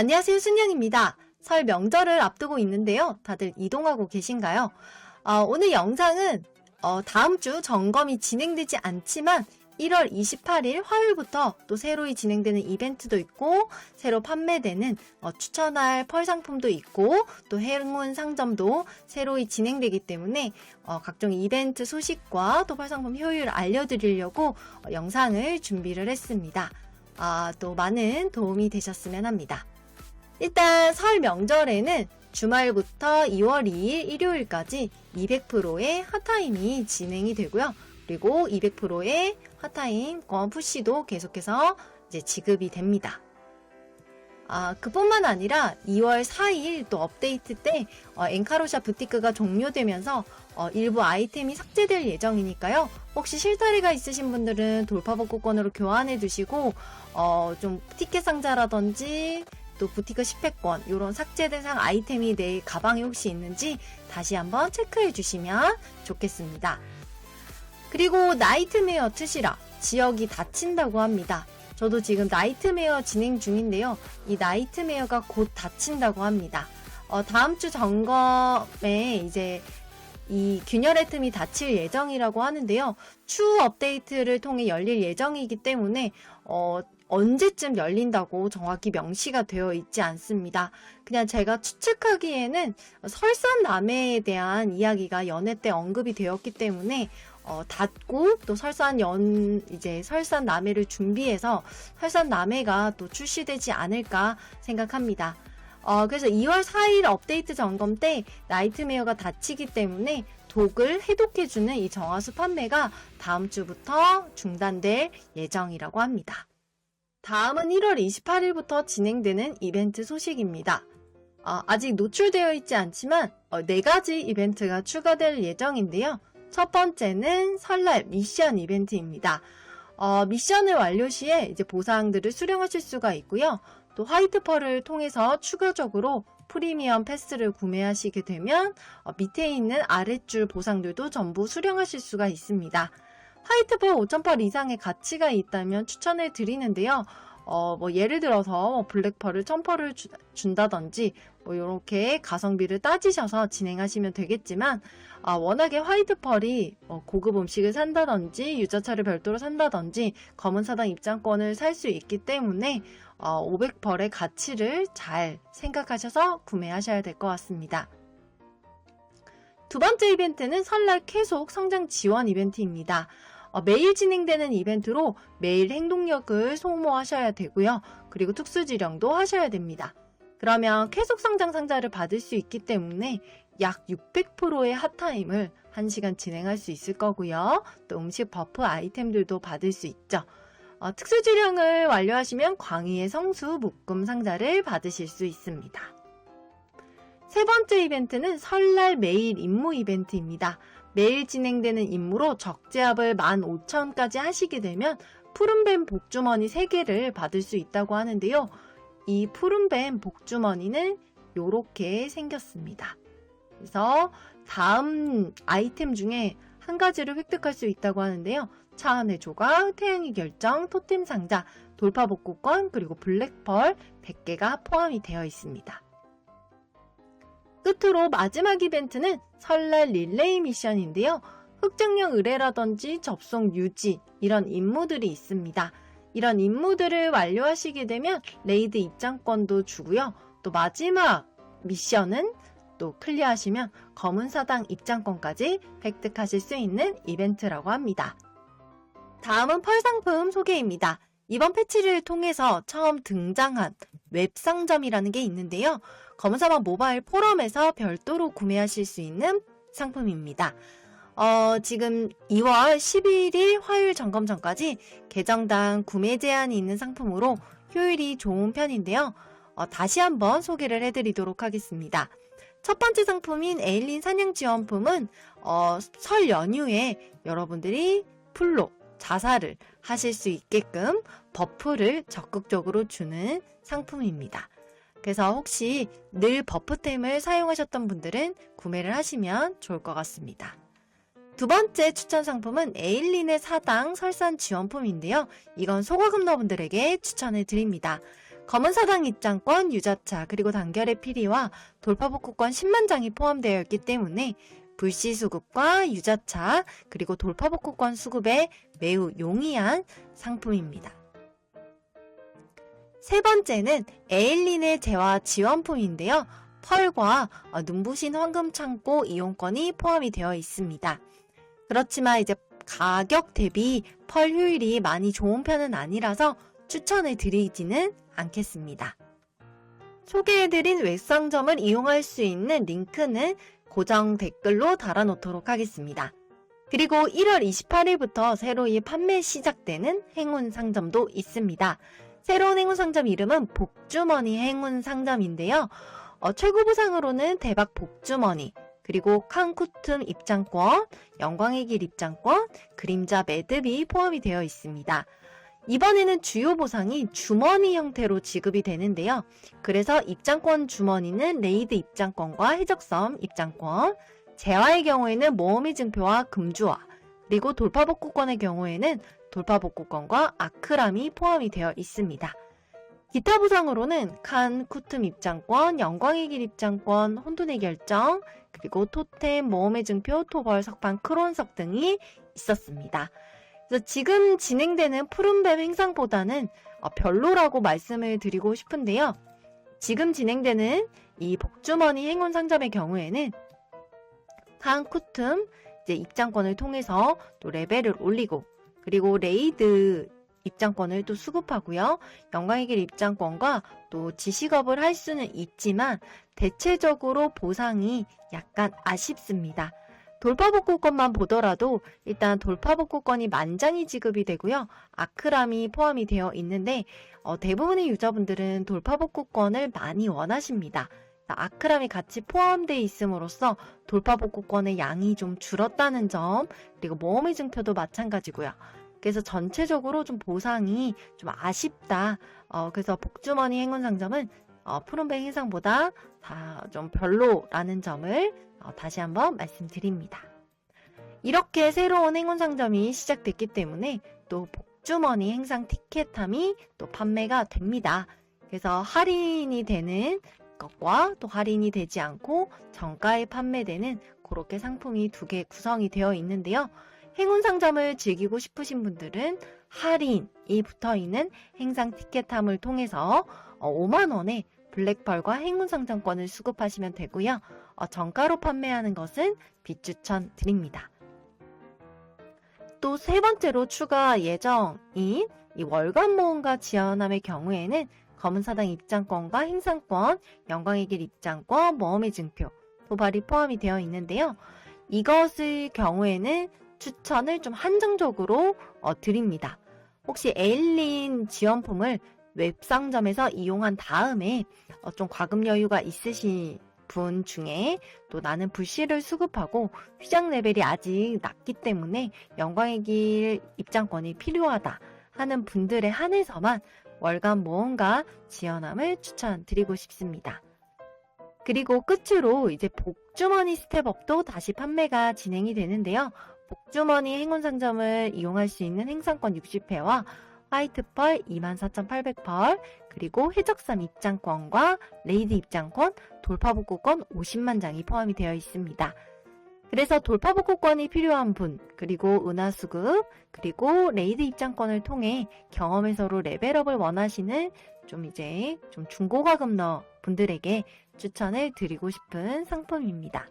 안녕하세요, 순영입니다. 설 명절을 앞두고 있는데요. 다들 이동하고 계신가요? 어, 오늘 영상은 어, 다음 주 점검이 진행되지 않지만 1월 28일 화요일부터 또 새로이 진행되는 이벤트도 있고 새로 판매되는 어, 추천할 펄 상품도 있고 또 행운 상점도 새로이 진행되기 때문에 어, 각종 이벤트 소식과 또 펄 상품 효율을 알려드리려고 어, 영상을 준비를 했습니다. 아, 또 많은 도움이 되셨으면 합니다. 일단 설 명절에는 주말부터 2월 2일 일요일까지 200%의 핫타임이 진행이 되고요. 그리고 200%의 핫타임 권 푸시도 계속해서 이제 지급이 됩니다. 아, 그뿐만 아니라 2월 4일 또 업데이트 때 어, 엔카로샤 부티크가 종료되면서 어, 일부 아이템이 삭제될 예정이니까요. 혹시 실타리가 있으신 분들은 돌파복구권으로 교환해 두시고 어, 좀 티켓 상자라든지 또 부티크 10회권 이런 삭제 대상 아이템이 내 가방에 혹시 있는지 다시 한번 체크해 주시면 좋겠습니다. 그리고 나이트메어 트시라 지역이 닫힌다고 합니다. 저도 지금 나이트메어 진행 중인데요. 이 나이트메어가 곧 닫힌다고 합니다. 어, 다음 주 점검에 이제 이 균열의 틈이 닫힐 예정이라고 하는데요. 추후 업데이트를 통해 열릴 예정이기 때문에 어, 언제쯤 열린다고 정확히 명시가 되어 있지 않습니다. 그냥 제가 추측하기에는 설산남해에 대한 이야기가 연애 때 언급이 되었기 때문에 어, 닫고 또 설산 연 이제 설산 남해를 준비해서 설산 남해가 또 출시되지 않을까 생각합니다. 어, 그래서 2월 4일 업데이트 점검 때 나이트메어가 닫히기 때문에 독을 해독해주는 이 정화수 판매가 다음 주부터 중단될 예정이라고 합니다. 다음은 1월 28일부터 진행되는 이벤트 소식입니다. 어, 아직 노출되어 있지 않지만 어, 네 가지 이벤트가 추가될 예정인데요. 첫 번째는 설날 미션 이벤트입니다. 어, 미션을 완료 시에 이제 보상들을 수령하실 수가 있고요. 또 화이트 펄을 통해서 추가적으로 프리미엄 패스를 구매하시게 되면 어, 밑에 있는 아랫줄 보상들도 전부 수령하실 수가 있습니다. 화이트 펄 5,000펄 이상의 가치가 있다면 추천을 드리는데요. 어, 뭐 예를 들어서 뭐 블랙펄을 1000펄을 주, 준다든지 뭐 이렇게 가성비를 따지셔서 진행하시면 되겠지만 아, 워낙에 화이트 펄이 뭐 고급 음식을 산다든지 유자차를 별도로 산다든지 검은 사당 입장권을 살 수 있기 때문에 어, 500펄의 가치를 잘 생각하셔서 구매하셔야 될 것 같습니다. 두 번째 이벤트는 설날 계속 성장 지원 이벤트입니다. 어, 매일 진행되는 이벤트로 매일 행동력을 소모하셔야 되고요. 그리고 특수지령도 하셔야 됩니다. 그러면 계속 성장 상자를 받을 수 있기 때문에 약 600%의 핫타임을 1시간 진행할 수 있을 거고요. 또 음식 버프 아이템들도 받을 수 있죠. 어, 특수지령을 완료하시면 광희의 성수 묶음 상자를 받으실 수 있습니다. 세 번째 이벤트는 설날 매일 임무 이벤트입니다. 매일 진행되는 임무로 적재합을 15,000까지 하시게 되면 푸른뱀 복주머니 3개를 받을 수 있다고 하는데요. 이 푸른뱀 복주머니는 이렇게 생겼습니다. 그래서 다음 아이템 중에 한 가지를 획득할 수 있다고 하는데요. 차안의 조각, 태양의 결정, 토템 상자, 돌파 복구권, 그리고 블랙펄 100개가 포함이 되어 있습니다. 끝으로 마지막 이벤트는 설날 릴레이 미션인데요. 흑증령 의뢰라든지 접속 유지 이런 임무들이 있습니다. 이런 임무들을 완료하시게 되면 레이드 입장권도 주고요. 또 마지막 미션은 또 클리어하시면 검은 사당 입장권까지 획득하실 수 있는 이벤트라고 합니다. 다음은 펄 상품 소개입니다. 이번 패치를 통해서 처음 등장한 웹상점이라는 게 있는데요. 검은사막 모바일 포럼에서 별도로 구매하실 수 있는 상품입니다. 어, 지금 2월 11일 화요일 점검 전까지 계정당 구매 제한이 있는 상품으로 효율이 좋은 편인데요. 어, 다시 한번 소개를 해드리도록 하겠습니다. 첫 번째 상품인 에일린 사냥 지원품은 어, 설 연휴에 여러분들이 풀로 자살을 하실 수 있게끔 버프를 적극적으로 주는 상품입니다. 그래서 혹시 늘 버프템을 사용하셨던 분들은 구매를 하시면 좋을 것 같습니다. 두 번째 추천 상품은 에일린의 사당 설산 지원품인데요. 이건 소과금러분들에게 추천을 드립니다. 검은 사당 입장권, 유자차, 그리고 단결의 피리와 돌파복구권 10만 장이 포함되어 있기 때문에 불시 수급과 유자차, 그리고 돌파복구권 수급에 매우 용이한 상품입니다. 세 번째는 에일린의 재화 지원품인데요. 펄과 어, 눈부신 황금 창고 이용권이 포함이 되어 있습니다. 그렇지만 이제 가격 대비 펄 효율이 많이 좋은 편은 아니라서 추천을 드리지는 않겠습니다. 소개해드린 웹상점을 이용할 수 있는 링크는 고정 댓글로 달아놓도록 하겠습니다. 그리고 1월 28일부터 새로이 판매 시작되는 행운 상점도 있습니다. 새로운 행운 상점 이름은 복주머니 행운 상점인데요. 어, 최고 보상으로는 대박 복주머니, 그리고 칸쿠툼 입장권, 영광의 길 입장권, 그림자 매듭이 포함이 되어 있습니다. 이번에는 주요 보상이 주머니 형태로 지급이 되는데요. 그래서 입장권 주머니는 레이드 입장권과 해적섬 입장권, 재화의 경우에는 모험의 증표와 금주화, 그리고 돌파복구권의 경우에는 돌파복구권과 아크람이 포함이 되어 있습니다. 기타 보상으로는 칸, 쿠툼 입장권, 영광의 길 입장권, 혼돈의 결정, 그리고 토템, 모험의 증표, 토벌, 석판, 크론석 등이 있었습니다. 그래서 지금 진행되는 푸른뱀 행상보다는 어, 별로라고 말씀을 드리고 싶은데요. 지금 진행되는 이 복주머니 행운 상점의 경우에는 칸, 쿠툼 이제 입장권을 통해서 또 레벨을 올리고 그리고 레이드 입장권을 또 수급하고요. 영광의 길 입장권과 또 지식업을 할 수는 있지만 대체적으로 보상이 약간 아쉽습니다. 돌파복구권만 보더라도 일단 돌파복구권이 만장이 지급이 되고요. 아크람이 포함이 되어 있는데 어, 대부분의 유저분들은 돌파복구권을 많이 원하십니다. 아크람이 같이 포함되어 있음으로써 돌파복구권의 양이 좀 줄었다는 점 그리고 모험의 증표도 마찬가지고요. 그래서 전체적으로 좀 보상이 좀 아쉽다. 어, 그래서 복주머니 행운 상점은 어, 푸른뱅 행상보다 다 좀 별로라는 점을 어, 다시 한번 말씀드립니다. 이렇게 새로운 행운 상점이 시작됐기 때문에 또 복주머니 행상 티켓함이 또 판매가 됩니다. 그래서 할인이 되는 것과 또 할인이 되지 않고 정가에 판매되는 그렇게 상품이 두 개 구성이 되어 있는데요. 행운 상점을 즐기고 싶으신 분들은 할인이 붙어 있는 행상 티켓함을 통해서 5만 원에 블랙펄과 행운 상점권을 수급하시면 되고요. 어, 정가로 판매하는 것은 비추천 드립니다. 또 세 번째로 추가 예정인 이 월간 모험가 지원함의 경우에는 검은사당 입장권과 행상권, 영광의 길 입장권, 모험의 증표, 도발이 포함이 되어 있는데요. 이것의 경우에는 추천을 좀 한정적으로 어, 드립니다. 혹시 에일린 지원품을 웹상점에서 이용한 다음에 어, 좀 과금 여유가 있으신 분 중에 또 나는 불씨를 수급하고 휘장 레벨이 아직 낮기 때문에 영광의 길 입장권이 필요하다 하는 분들에 한해서만 월간 모험가 지원함을 추천드리고 싶습니다. 그리고 끝으로 이제 복주머니 스텝업도 다시 판매가 진행이 되는데요. 복주머니 행운 상점을 이용할 수 있는 행상권 60회와 화이트펄 24,800펄, 그리고 해적삼 입장권과 레이드 입장권, 돌파복구권 50만 장이 포함이 되어 있습니다. 그래서 돌파복구권이 필요한 분, 그리고 은하수급, 그리고 레이드 입장권을 통해 경험 해서로 레벨업을 원하시는 좀 이제 좀 중고가금너 분들에게 추천을 드리고 싶은 상품입니다.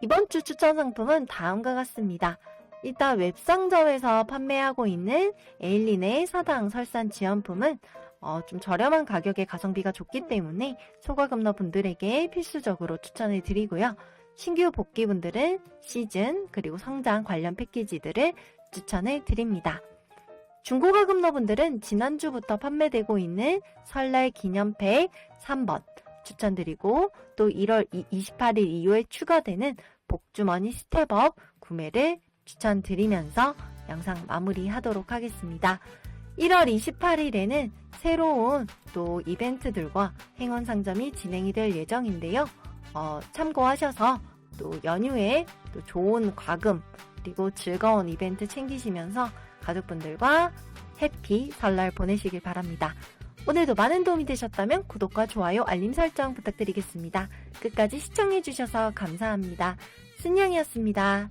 이번 주 추천 상품은 다음과 같습니다. 일단 웹상점에서 판매하고 있는 에일린의 사당 설산 지원품은 어, 좀 저렴한 가격에 가성비가 좋기 때문에 소가금너 분들에게 필수적으로 추천을 드리고요. 신규 복귀분들은 시즌 그리고 성장 관련 패키지들을 추천을 드립니다. 중고가금너분들은 지난주부터 판매되고 있는 설날 기념팩 3번 추천드리고 또 1월 28일 이후에 추가되는 복주머니 스텝업 구매를 추천드리면서 영상 마무리하도록 하겠습니다. 1월 28일에는 새로운 또 이벤트들과 행운 상점이 진행이 될 예정인데요. 어, 참고하셔서 또 연휴에 또 좋은 과금 그리고 즐거운 이벤트 챙기시면서 가족분들과 해피 설날 보내시길 바랍니다. 오늘도 많은 도움이 되셨다면 구독과 좋아요, 알림 설정 부탁드리겠습니다. 끝까지 시청해주셔서 감사합니다. 순양이었습니다.